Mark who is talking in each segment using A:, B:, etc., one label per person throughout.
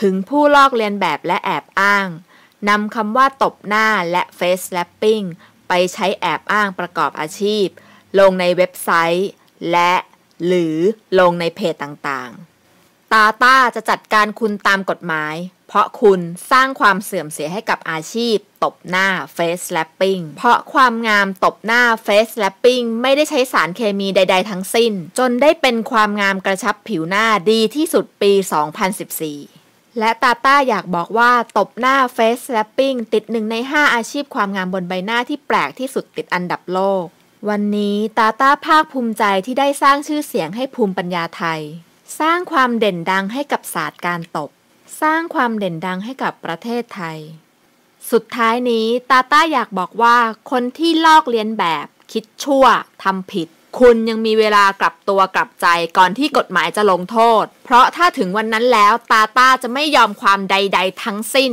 A: ถึงผู้ลอกเลียนแบบและแอบอ้างนำคำว่าตบหน้าและ face slapping ไปใช้แอบอ้างประกอบอาชีพ ลงในเว็บไซต์ และหรือลงในเพจต่างๆ ตาต้าจะจัดการคุณตามกฎหมาย เพราะคุณสร้างความเสื่อมเสียให้กับอาชีพ ตบหน้า face slapping เพราะความงามตบหน้า face slapping ไม่ได้ใช้สารเคมีใด ๆ ทั้งสิ้น จนได้เป็นความงามกระชับผิวหน้าดีที่สุดปี 2014 และตาต้าอยากบอกว่าตบหน้า face slapping ติดหนึ่งใน 5 อาชีพความงามบนใบหน้าที่แปลกที่สุดติดอันดับโลก วันนี้ตาต้าภาคภูมิใจที่ได้สร้างชื่อเสียงให้ภูมิปัญญาไทย สร้างความเด่นดังให้กับศาสตร์การตบ สร้างความเด่นดังให้กับประเทศไทย สุดท้ายนี้ตาต้าอยากบอกว่าคนที่ลอกเลียนแบบ คิดชั่วทำผิด คุณยังมีเวลากลับตัวกลับใจก่อนที่กฎหมายจะลงโทษ เพราะถ้าถึงวันนั้นแล้วตาต้าจะไม่ยอมความใด ๆ ทั้งสิ้น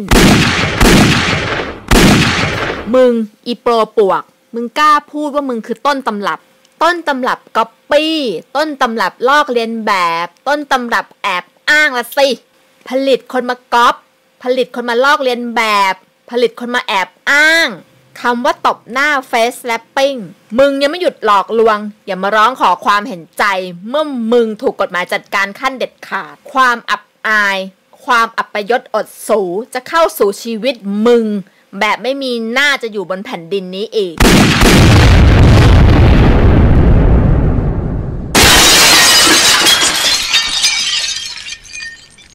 A: มึง อีโปรปวก มึงกล้าพูดว่ามึงคือต้นตำรับ ต้นตำรับก๊อปปี้ต้นตำรับลอกเลียนแบบ ต้นตำรับแอบอ้างละสิ ผลิตคนมาก๊อปผลิตคนมาลอกเลียนแบบ ผลิตคนมาแอบอ้าง คำว่าตบหน้า face slapping มึงยังไม่หยุดหลอกลวง อย่ามาร้องขอความเห็นใจ เมื่อมึงถูกกฎหมายจัดการขั้นเด็ดขาด ความอับอาย ความอัปยศอดสูจะเข้าสู่ชีวิตมึง แบบไม่มีหน้าจะอยู่บนแผ่นดินนี้อีก